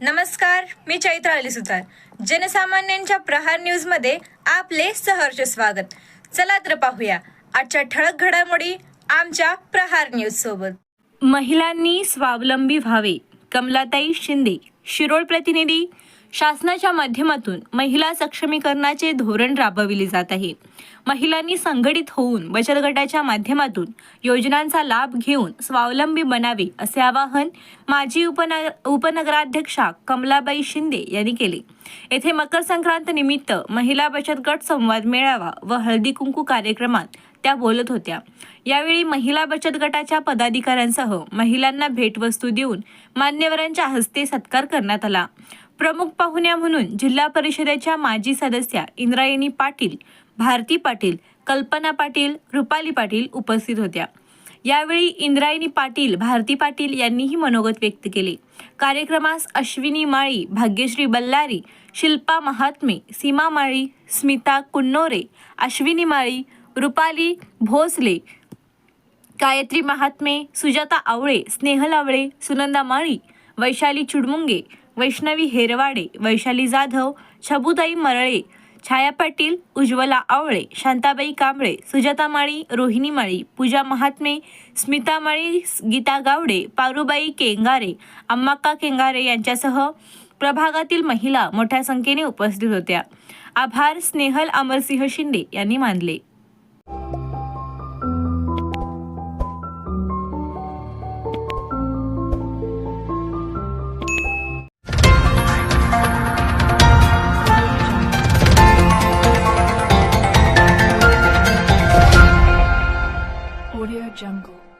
नमस्कार मी चैत्र अली सुतार. जनसामान्यांच्या प्रहार न्यूजमध्ये आपले सहर्ष स्वागत. चला तर पाहूया आजच्या ठळक घडामोडी आमच्या प्रहार न्यूज सोबत. महिलांनी स्वावलंबी व्हावे. कमलाताई शिंदे शिरोळ प्रतिनिधी शासनाच्या माध्यमातून महिला सक्षमीकरणाचे धोरण राबविले जात आहे. महिलांनी संघटित होऊन बचत गटाच्या माध्यमातून योजनांचा लाभ घेऊन स्वावलंबी बनावे असे आवाहन माजी उपनगर उपनगराध्यक्षा कमलाबाई शिंदे यांनी केले. येथे मकर संक्रांत निमित्त महिला बचत गट संवाद मेळावा व हळदी कुंकू कार्यक्रमात त्या बोलत होत्या. यावेळी महिला बचत गटाच्या पदाधिकाऱ्यांसह महिलांना भेटवस्तू देऊन मान्यवरांच्या हस्ते सत्कार करण्यात आला. प्रमुख पाहुण्या म्हणून जिल्हा परिषदेच्या माजी सदस्या इंद्रायणी पाटील भारती पाटील कल्पना पाटील रुपाली पाटील उपस्थित होत्या. यावेळी इंद्रायणी पाटील भारती पाटील यांनीही मनोगत व्यक्त केले. कार्यक्रमास अश्विनी माळी भाग्यश्री बल्लारी शिल्पा महात्मे सीमा माळी स्मिता कुन्नोरे अश्विनी माळी रुपाली भोसले गायत्री महात्मे सुजाता आवळे स्नेहल आवळे सुनंदा माळी वैशाली चुडमुंगे वैष्णवी हेरवाडे वैशाली जाधव छबुताई मरळे छाया पाटील उज्ज्वला आवळे शांताबाई कांबळे सुजाता माळी रोहिणी माळी पूजा महात्मे स्मिता माळी गीता गावडे पारुबाई केंगारे अम्माक्का केंगारे यांच्यासह प्रभागातील महिला मोठ्या संख्येने उपस्थित होत्या. आभार स्नेहल अमरसिंह शिंदे यांनी मानले. Jungle.